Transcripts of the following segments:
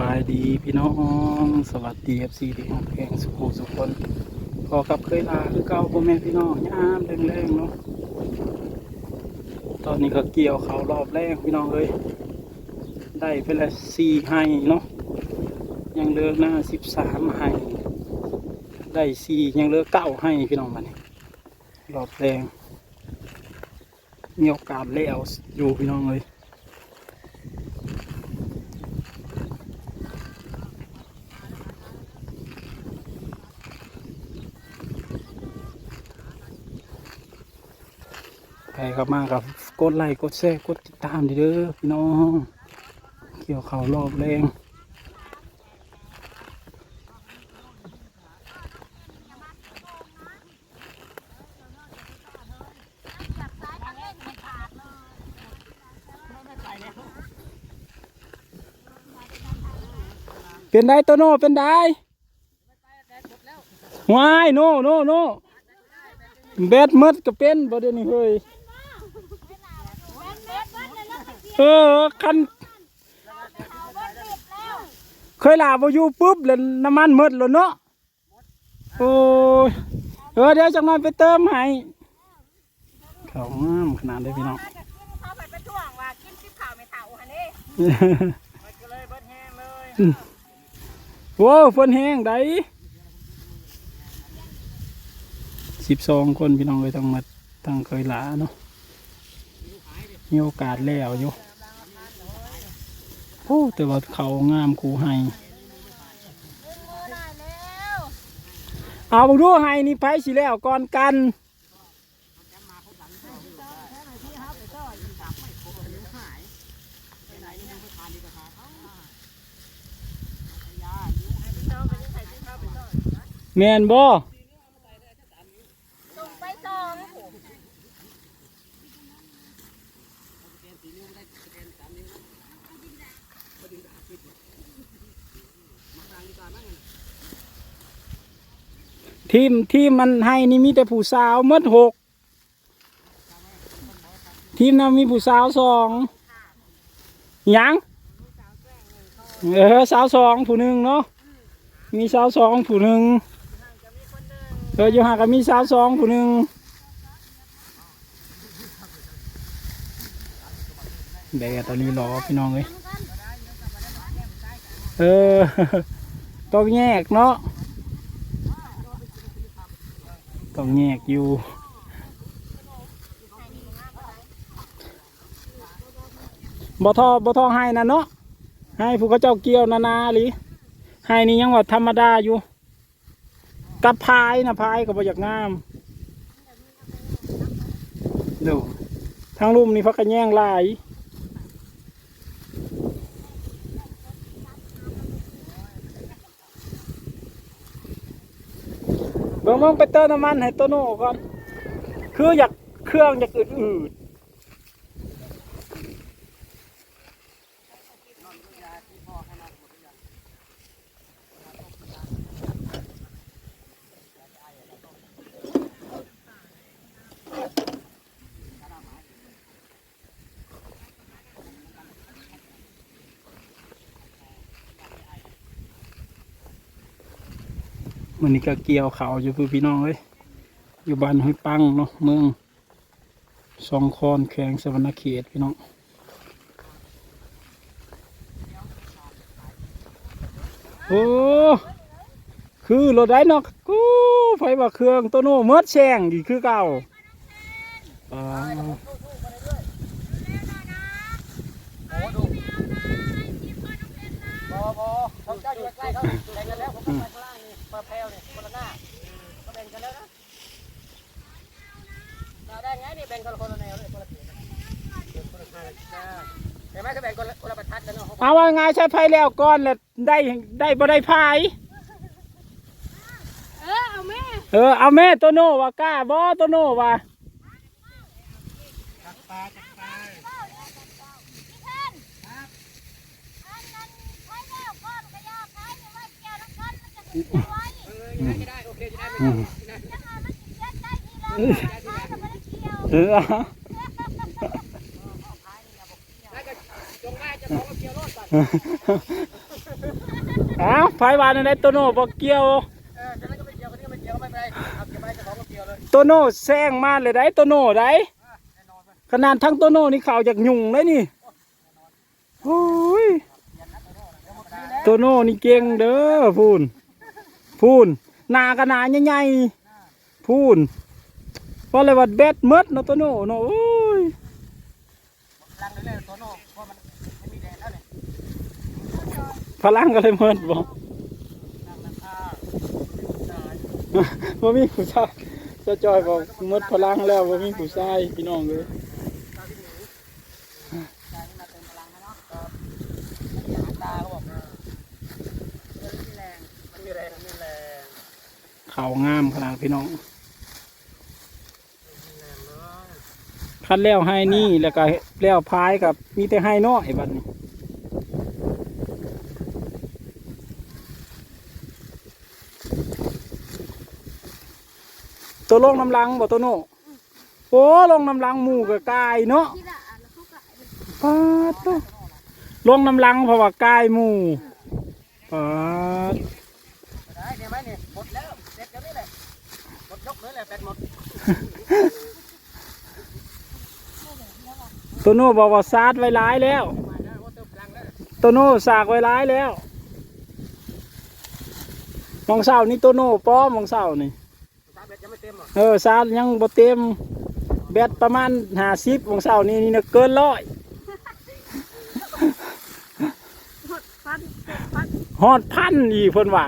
บายดีพี่น้อง สวัสดีเอฟซีที่ฮักแข่งสุขุสุขคนพอกับเคยลาคือเก่าพ่อแม่พี่น้องยามแรงๆเนาะตอนนี้ก็เกี่ยวเขารอบแรกพี่น้องเลย ได้ไปละสี่ไห้เนาะยังเลือกหน้าสิบสามไห้ได้สี่ยังเลือกเก้าไห้พี่น้องมานี่รอบแรงมีโอกาสแล้วอยู่พี่น้องเลย ครเข้ามากับกดไลค์กดแชร์กดติดตามดีเด้อพี่น้อง เกี่ยวเขารอบแรงเป็นได้ตัวโน่เป็นได้วายโน่โน่โน่แบดหมดก็เป็นบ่เดี๋ยวนี้เฮ้ย เออคันเคยลาบอยู่ปุ๊บแล้วน้ำมันหมดแล้วเนาะโอ้ยเออเดี๋ยวจังนั้นไปเติมให้เขางามขนาดเลยพี่น้องเขาไปเป็นช่วงว่ากินซิบข่าวไม่เท่าหันนี่มันก็เลยเบิดแห้งเลยโว้ฝนแห้งได้สิบสองคนพี่น้องเลยต้องมาตั้งเคยหลาเนาะมีโอกาสแล้วอยู่ โอ้แต่ว่าเขางามคูให้ได้แล้วเอาบังดูให้นี่ไปสิแล้วก่อนกันแมนบ่ ส่งไปสอง ทีมทีมมันให้นี่มีแต่ผู้สาวหมดหกทีมนั้นมีผู้สาวสองยังเออสาวสองผู้หนึ่งเนาะมีสาวสองผู้หนึ่งเอออยู่ห่างกันมีสาวสองผู้หนึ่งแดดตอนนี้รอพี่น้องเลยเออต้องแยกเนาะ ต้องแยกอยู่บ่ทอบ่ทอให้นะเนาะให้ผู้เขาเจ้าเกี่ยวนานาหรือให้นี่ยังว่าธรรมดาอยู่กับพายนะพายก็บ่อยากงามดูทางลุ่มนี่พักกันแย่งหลาย เบิ่งเบิ่งไปเติมน้ำมันให้โตโน่ก่อน คืออยากเครื่องอยากอืด มันนี่ก็เกี่ยวเขาอยู่คือพี่น้องเลยอยู่บ้านห้วยปังเนาะเมืองสองคอนแข่งสวรรณเขตพี่น้องโอ้คือรถได้เนาะกูไฟว่าเครื่องตัวโน้เมิดแซงดีคือเก่าอ่าพอพอเขาเจ้อยู่ใกล้เขาแบ่งกันแล้วผมไปข้างล่าง แพลวเนี่ยคนละหน้าก็แบ่งกันแล้วนะเราได้ไงนี่แบ่งคนละคนละแนวเลยคนละเขียนคนละทางเห็นไหมเขาแบ่งคนละคนละประทัดกันเนาะเอาว่าไงใช้ไฟแล้วก่อนแล้วได้ได้บ่ได้พายเออเอาแม่เออเอาแม่ตัวโน่ว่ากล้าบ่ตัวโน่ว่าได้โอเคจะได้อืมเออได้ก็จงได้จะขอ เกี่ยวรถก่อนอ้าวไผวานในโตโน่บ่เกียวเอกเกี่ยวคนนี้ก็ไม่เกี่ยวไม่เป็นไรเอาเก็บไว้เจ้าของก็เกี่ยวเลยโตโน่แซงมาเลยได้โตโน่ได้ขนาดทั้งโตโน่นี่ข่าวจากยุ่งเลยนี่โอ้ยโตโน่นี่เก่งเด้อพูนพูน นาก็หนาใหญ่ๆพูนเพราะอะไรว่าแบดหมดเนาะโตโน่เนาะโอ้ยลังเรื่อยๆตัวโน่เพราะมันไม่มีแดดแล้วเนี่ยพลังก็เลยหมดบ่ลังราคาได้บ่มีผู้ชายเจ้าจอยบอกหมดพลังแล้วบ่มีผู้ชายพี่น้องเลย ตาที่หนูตาที่มาเติมพลังนะเนาะครับมีอาหารตาเขาบอกนะมันมีแรง มันมีแรง มันมีแรง เขางามขนาดพี่น้องมีแรงเนาะคัดแล้วให้นี่แล้วก็แล้วพายกับมีแต่ให้น้อยบัดนี้ตัวลงน้ำลังบ่ตัวโน่โอ้ลงน้ำลังหมูกับกายเนาะป้าก็ปาดลงน้ำลังเพราะว่ากายหมูปาดได้เนี่ยไหมเนี่ยหมดแล้ว แหละแปดหมดตัวโน่บอกว่าซาดไว้ร้ายแล้วมาแล้วว่าเติมพลังแล้ว ตัวโน่สากไว้ร้ายแล้ว มองเศร้านี่ตัวโน่ป้อมมองเศร้านี่สามเบ็ดยังไม่เต็มหรอเออซาดยังบ่เต็ม แบตประมาณห้าสิบมองเศร้านี่นี่นะเกินร้อยหดฟันหดฟันฮอดพันอีกเพิ่นว่า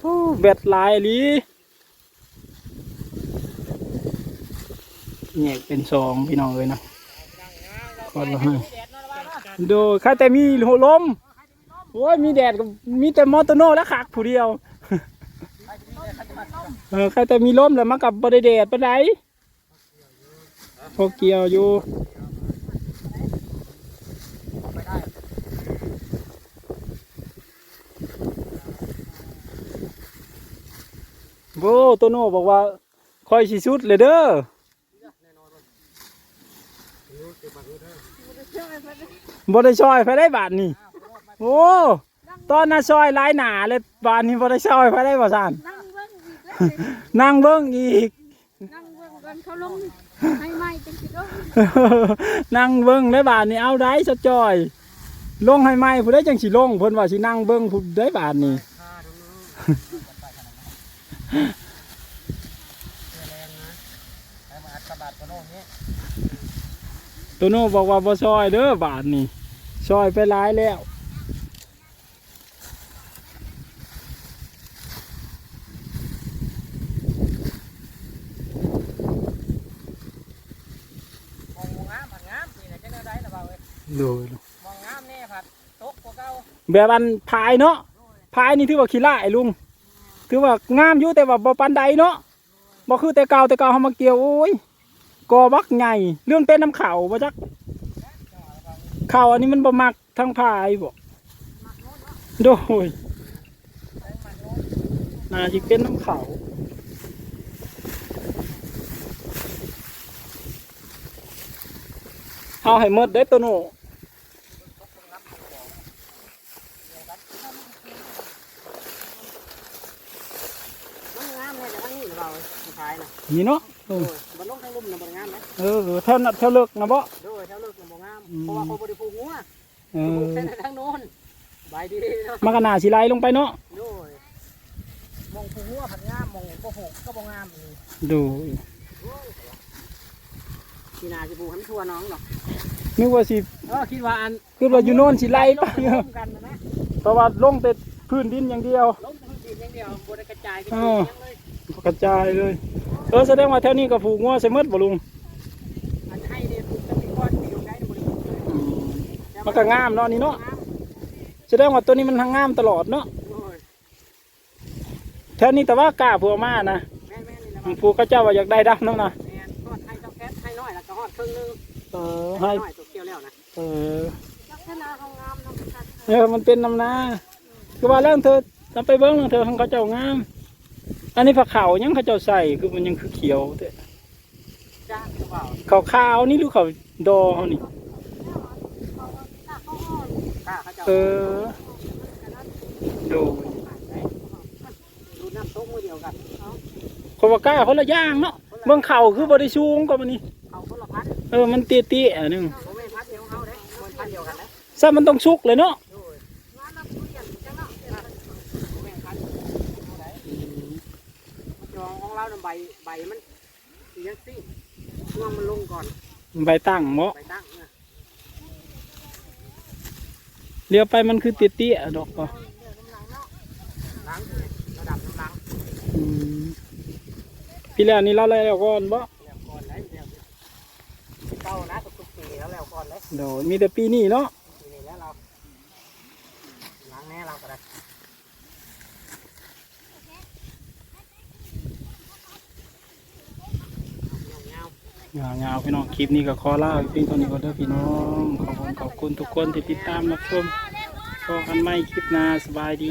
โอ้แบตลายอีหลี แยกเป็นสองพี่น้องเลยนะก่อนละห้แดดนอนระวังนะโดยข้าแต่มีลมโอ้ยมีแดดกับมีแต่มอเตอร์โน่และขักผู้เดียวเออใครแต่มีลมแล้วมากับบริเดดไปานใดพอเกี่ยวอยู่โอ้โตโน่บอกว่าคอยสิสุดเลยเด้อ แน่นอนเลยรู้เก็ บมาดูเด้อเชื่อไหมฟันบ่ได้ซอยไปได้บาทนี่โอ้ตอนน่ะซอยหลายหนาเลยบาทนี้บ่ได้ซอยไปได้บ่ซ่านนั่งเบิ้งอีกแล้วนั่งเบิ่งอีกนั่งเบิ้งกันเขาลงให้ไหมจังสิลงนั่งเบิ่งได้บาทนี้เอาได้สะจอยลงให้ไหมผู้ใดจังสิลงเพิ่นว่าสินั่งเบิ่งผู้ได้บาทนี้ ค่าดูเสื้อแรงนะให้มาอัดกระบาดตัวโน่นนี้ โตโน่บอกว่าบ่ซอยเด้อบาทนี่ซอยไปหลายแล้วมองงามผัดงามนี่แหละจะเนื้อได้นะบ่าวเอ้ยโดยมองงามแน่ผัดตกกว่าเก่าแบบอันพายเนาะพายนี่ถือว่าขี้ร้ายลุงถือว่างามอยู่แต่ว่าบ่ปานใดเนาะบ่คือแต่เก่าแต่เก่าเฮามาเกี่ยวโอ้ย กอบักใหญ่เรื่องเป็นน้ำเข่าบ่จักเข่าอันนี้มันบ่มักทั้งพายบ่โดยน่าสิเป็นน้ำเข่าเอาให้หมดได้อตัวโน่มันงามแน่แต่ทั้งนี้เราสุดท้ายนะ นี่เนาะเอโอ้อยมันลงทางลุ่มนะมันงามไหมเออแถวนั้นแถวเลิกนะบ่โดยแถวเลิกมันงามอืมเพราะว่าเขาบริภูหัวเอปลูอกเส้นทางโน้นใบดีเนาะมันก็น่าสิไหลลงไปเนาะโดยมองภูหัวผัดงามมองบ่หกก็บ่งามนี่ดูที่นาสิปลูกให้มันทั่วน้องเนาะนึกว่าสิเออคิดว่าอันคือว่าอยู่โน่นสิไหลไปลงกันนะนะเพราะว่าลงแต่พื้นดินอย่างเดียวลงพื้นดินอย่างเดียวบ่ได้กระจายกันอ้าวยังเลยกระจายเลย เออแสดงว่าแถวนี้ก็ผูกงัวใส่หมดบ่ลุงอันให้เนี่ยปลูกจะมีก้อนมีอยู่ได้บ่ได้ปลูกมันก็งามเนาะนี่เนาะแสดงว่าตัวนี้มันทางงามตลอดเนาะโอ้ยแถวนี้แต่ว่ากล้าผัวมานะแม่นๆนี่นะผูกเขาเจ้าว่าอยากได้ดำน้ำนะแม่นทอดให้เจ้าแก๊สให้น้อยแล้วก็ฮอดครึ่งนึงเออให้น้อยตัวเกี่ยวแล้วนะเออลักษณะเขางามน้ำชัดเออมันเป็นน้ำนาคือว่าแล้วเธอทำไปเบิ้งเธอของเขาเจ้างาม อันนี้ผักขาวยังเขาเจ้าใส่คือมันยังคือเขียวแต่จ้าหรือเปล่าขาวขาวๆนี่หรือเขาวดอเขานี่เขาตาเขาอ่อนกล้าเขาเจ้าเออโดยดูน้ำตกมือเดียวกันเอาคนว่ากล้าคนละอย่างเนาะเบิ่งเข่าคือบ่ได้สูงกว่ามันนี่เอาคนละพันเออมันเตี้ยๆอันหนึงผมไม่พันเดียวเขาเด้มันพันเดียวกันนะซะมันต้องสุกเลยเนาะ โดยงานน้ำทุเรียนจังเนาะผมไม่พันเอาไหนมันจองของเรา ใบใบมันยังซิ่งเมื่อมันลงก่อนใบตั้งบ่ใบตั้งเนี่ยเลี้ยวไปมันคือเตี้ยๆดอกบ่ล้างระดับน้ำล้างอืมพี่แล้วนี่เราแล้วก่อนบ่แล้วก่อนเลยเดี๋ยวเต้านะทุกๆปีแล้วแล้วก่อนเลยโดยมีแต่ปีนี้เนาะ ปีนี้แล้วเราล้างแน่เราก็ได้เงา ยาวๆพี่น้องคลิปนี้ก็ขอลาเพียงเท่านี้ก็เด้อพี่น้องขอบคุณขอบคุณทุกคนที่ติดตามรับชมพบกันใหม่คลิปหน้าสบายดี